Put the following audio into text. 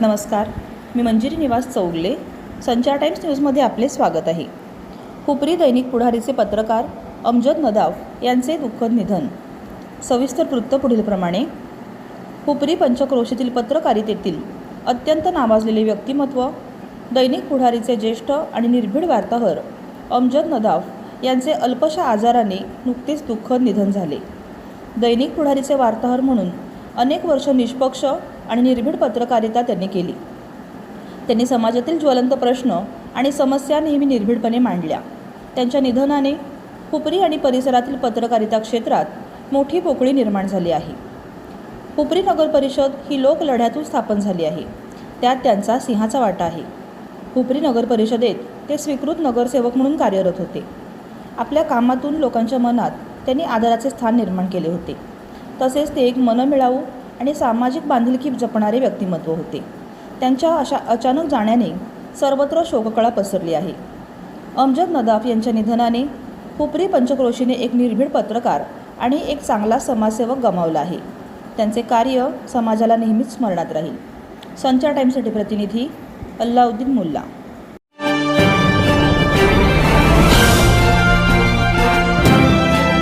नमस्कार. मी मंजिरी निवास चौगले. संचार टाइम्स न्यूजमध्ये आपले स्वागत आहे. हुपरी दैनिक पुढारीचे पत्रकार अमजद नदाफ यांचे दुःखद निधन. सविस्तर वृत्त पुढीलप्रमाणे हुपरी पंचक्रोशीतील पत्रकारितेतील अत्यंत नावाजलेले व्यक्तिमत्व दैनिक पुढारीचे ज्येष्ठ आणि निर्भीड वार्ताहर अमजद नदाफ यांचे अल्पशा आजाराने नुकतेच दुःखद निधन झाले. दैनिक पुढारीचे वार्ताहर म्हणून अनेक वर्ष निष्पक्ष आणि निर्भीड पत्रकारिता त्यांनी केली. त्यांनी समाजातील ज्वलंत प्रश्न आणि समस्या नेहमी निर्भीडपणे मांडल्या. त्यांच्या निधनाने हुपरी आणि परिसरातील पत्रकारिता क्षेत्रात मोठी पोकळी निर्माण झाली आहे. हुपरी नगर परिषद ही लोकलढ्यातून स्थापन झाली आहे. त्यात त्यांचा सिंहाचा वाटा आहे. हुपरी नगर परिषदेत ते स्वीकृत नगरसेवक म्हणून कार्यरत होते. आपल्या कामातून लोकांच्या मनात त्यांनी आदराचे स्थान निर्माण केले होते. तसेच ते एक मनमिळावू आणि सामाजिक बांधिलकी जपणारे व्यक्तिमत्व होते. त्यांच्या अशा अचानक जाण्याने सर्वत्र शोककळा पसरली आहे. अमजद नदाफ यांच्या निधनाने हुपरी पंचक्रोशीने एक निर्भीड पत्रकार आणि एक चांगला समाजसेवक गमावला आहे. त्यांचे कार्य समाजाला नेहमीच स्मरणात राहील. संचार टाईमसाठी प्रतिनिधी अल्लाउद्दीन मुल्ला.